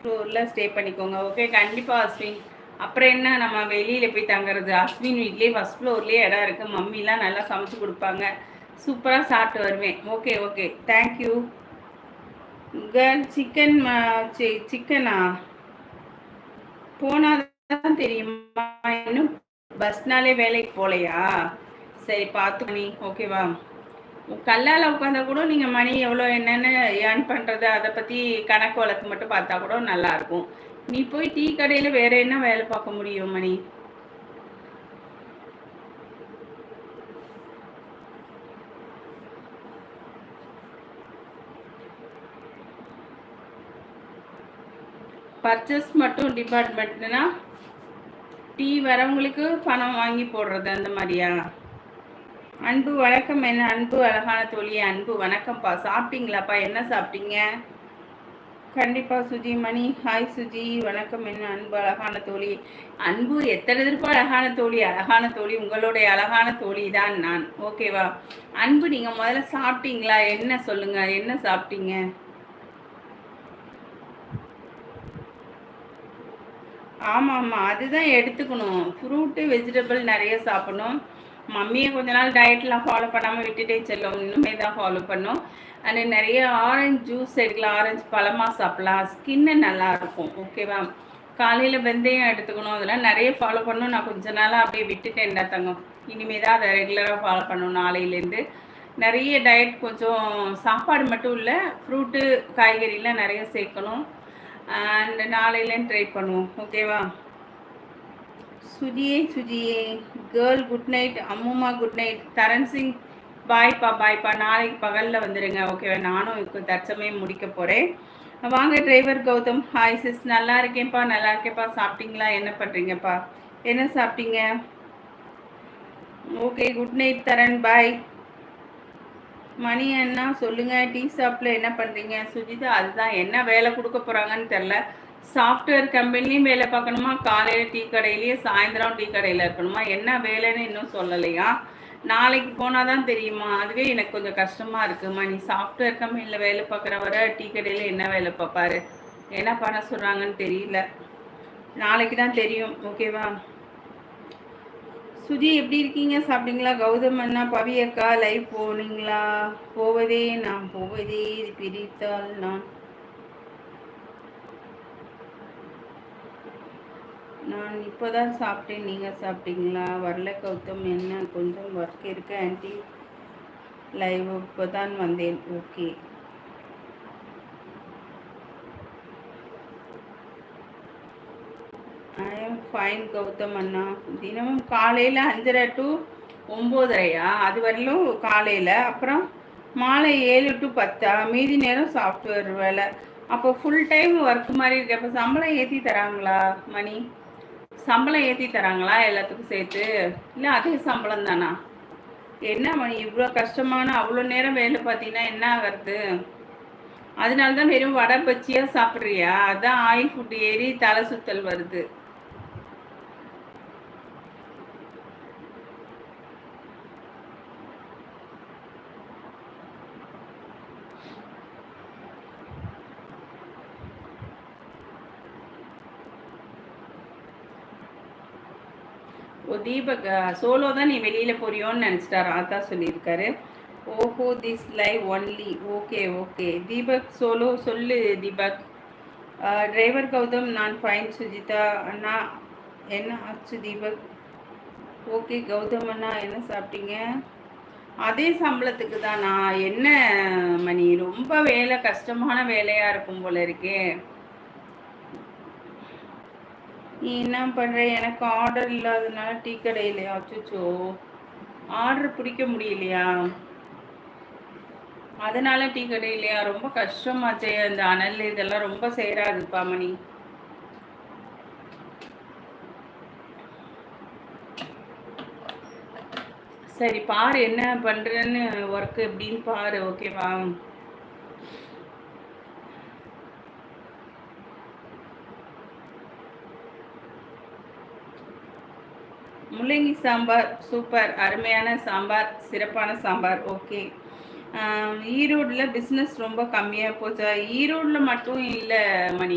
ஃப்ளோரில் ஸ்டே பண்ணிக்கோங்க. ஓகே கண்டிப்பாக அஸ்வின் அப்புறம் என்ன? நம்ம வெளியில் போய் தங்குறது. அஸ்வின் வீட்லேயே ஃபஸ்ட் ஃப்ளோர்லேயே இடம் இருக்குது மம்மிலாம் நல்லா சமைச்சு கொடுப்பாங்க. சூப்பராக சாப்பிட்டு வருவேன். Okay okay thank you girl chicken சிக்கனா போனாதான் தெரியுமா? இன்னும் பஸ்னாலே வேலைக்கு போகலையா சரி பார்த்து பண்ணி. ஓகேவா கல்லால் உட்காந்தா கூட நீங்கள் மணி எவ்வளோ என்னென்ன ஏர்ன் பண்ணுறது அதை பற்றி கணக்கு வழக்கு மட்டும் பார்த்தா கூட நல்லாயிருக்கும் நீ போய் டீ கடையில் வேற என்ன வேலை பார்க்க முடியும் மணி? பர்ச்சேஸ் மட்டும் டிபார்ட்மெண்ட்னா டீ வரவங்களுக்கு பணம் வாங்கி போடுறது அந்த மாதிரியா? அன்பு வணக்கம் என்ன? அன்பு அழகான தோழியே அன்பு வணக்கம்ப்பா. சாப்பிட்டீங்களாப்பா? என்ன சாப்பிட்டீங்க? கண்டிப்பாக சுஜி மணி. ஹாய் சுஜி. வணக்கம். என்ன அன்பு அழகான தோழி? அன்பு எத்தனை எதிர்ப்போ அழகான தோழி? அழகான தோழி உங்களுடைய அழகான தோழி தான் நான். ஓகேவா அன்பு நீங்கள் முதல்ல சாப்பிட்டீங்களா? என்ன சொல்லுங்க? என்ன சாப்பிட்டீங்க? ஆமாம் ஆமாம் அதுதான் எடுத்துக்கணும். ஃப்ரூட்டு வெஜிடபிள் நிறைய சாப்பிடணும். மம்மியை கொஞ்ச நாள் டயட்லாம் ஃபாலோ பண்ணாமல் விட்டுட்டே செல்லும். இன்னுமே தான் ஃபாலோ பண்ணும். அண்ட் நிறைய ஆரஞ்சு ஜூஸ் எடுக்கலாம். ஆரஞ்சு பழமாக சாப்பிடலாம். ஸ்கின்னு நல்லாயிருக்கும் ஓகேவா காலையில் வெந்தயம் எடுத்துக்கணும். அதெல்லாம் நிறைய ஃபாலோ பண்ணணும். நான் கொஞ்ச நாளாக அப்படியே விட்டுட்டேன்டா தங்கம். இனிமேல் தான் அதை ரெகுலராக ஃபாலோ பண்ணணும் நாளையிலேருந்து. நிறைய டயட் கொஞ்சம் சாப்பாடு மட்டும் இல்லை ஃப்ரூட்டு காய்கறிலாம் நிறைய சேர்க்கணும். அண்ட் நாளையிலேருந்து ட்ரை பண்ணுவோம். ஓகேவா சுஜியே சுஜியே கேர்ள் குட் நைட் அம்முமா குட் நைட் தரன் சிங் பாய்ப்பா பாய்ப்பா நாளைக்கு பகலில் வந்துடுங்க ஓகேவா நானும் இப்போ தற்சமயம் முடிக்க போகிறேன் வாங்க டிரைவர் கௌதம். ஹாய் சிஸ் நல்லா இருக்கேன்ப்பா நல்லா இருக்கேன்ப்பா. சாப்பிட்டீங்களா? என்ன பண்ணுறீங்கப்பா என்ன சாப்பிட்டீங்க? Okay good night Tharan bye Mani அண்ணா சொல்லுங்க. டீ ஷாப்பில் என்ன பண்ணுறீங்க சுஜிதா அதுதான். என்ன வேலை கொடுக்க போகிறாங்கன்னு தெரில சாஃப்ட்வேர் கம்பெனிலையும் வேலை பார்க்கணுமா? காலையில் டீ கடையிலேயே சாயந்தரம் டீ கடையில் இருக்கணுமா? என்ன வேலைன்னு இன்னும் சொல்லலையா? நாளைக்கு போனால் தான் தெரியுமா? அதுவே எனக்கு கொஞ்சம் கஷ்டமாக இருக்குமா? நீ சாஃப்ட்வேர் கம்பெனியில் வேலை பார்க்குறவரை டீ கடையில் என்ன வேலை பார்ப்பாரு? என்ன பண்ண சொல்கிறாங்கன்னு தெரியல. நாளைக்கு தான் தெரியும் ஓகேவா? சுஜி எப்படி இருக்கீங்க? சாப்பிட்டீங்களா? கௌதம் அண்ணா பவியக்கா லைவ் போனீங்களா? போவதே நான் போவதே பிரித்தால் நான் நான் இப்போ தான் சாப்பிட்டேன். நீங்கள் சாப்பிட்டீங்களா? வரல கௌதம் என்ன? கொஞ்சம் ஒர்க் இருக்கு. ஆன்ட்டி லைவ் இப்போ தான் வந்தேன். Okay I am fine Gautham அண்ணா. தினமும் காலையில் அஞ்சரை டு ஒம்போதரையா? அது வரலும் காலையில். அப்புறம் மாலை ஏழு டு பத்தா? மீதி நேரம் சாஃப்ட்வேர் வேலை. அப்போ ஃபுல் டைம் ஒர்க் மாதிரி இருக்கு. அப்போ சம்பளம் ஏற்றி தராங்களா மணி? சம்பளம் ஏற்றி தராங்களா எல்லாத்துக்கும் சேர்த்து? இல்லை அதே சம்பளம் தானா? என்ன மணி இவ்வளோ கஷ்டமான அவ்வளோ நேரம் வேலை பார்த்தீங்கன்னா என்ன ஆகிறது? அதனால தான் வெறும் வடை பச்சியாக சாப்பிட்றியா? அதான் ஆயில் ஃபுட் ஏறி தலை சுத்தல் வருது. ஓ தீபக் சோலோ தான் நீ வெளியில் போறியோன்னு நினச்சிட்டா ராதா சொல்லியிருக்காரு. ஓஹோ this live only okay okay Deepak solo சொல்லு தீபக். டிரைவர் கௌதம் நான் ஃபைன் சுஜிதா அண்ணா. என்ன ஆச்சு தீபக்? ஓகே கௌதம் அண்ணா என்ன சாப்பிட்டீங்க? அதே சம்பளத்துக்கு தான்? நான் என்ன மணி? ரொம்ப வேலை கஷ்டமான வேலையாக இருக்கும் போல இருக்கே. நீ என்ன பண்ணுற எனக்கு ஆர்டர் இல்லாதனால டீ கடையிலையா? அச்சுச்சோ. ஆர்டர் பிடிக்க முடியலையா? அதனால டீ கடையிலையா? ரொம்ப கஷ்டமாச்சே அந்த அனல் இதெல்லாம் ரொம்ப சேராதுப்பா மணி. சரி பாரு என்ன பண்ணுறேன்னு ஒர்க் எப்படின்னு பாரு ஓகேவா முள்ளங்கி சாம்பார் சூப்பர் அருமையான சாம்பார் சிறப்பான சாம்பார். ஓகே ஈரோடில் பிஸ்னஸ் ரொம்ப கம்மியாக போச்சா? ஈரோடில் மட்டும் இல்லை மணி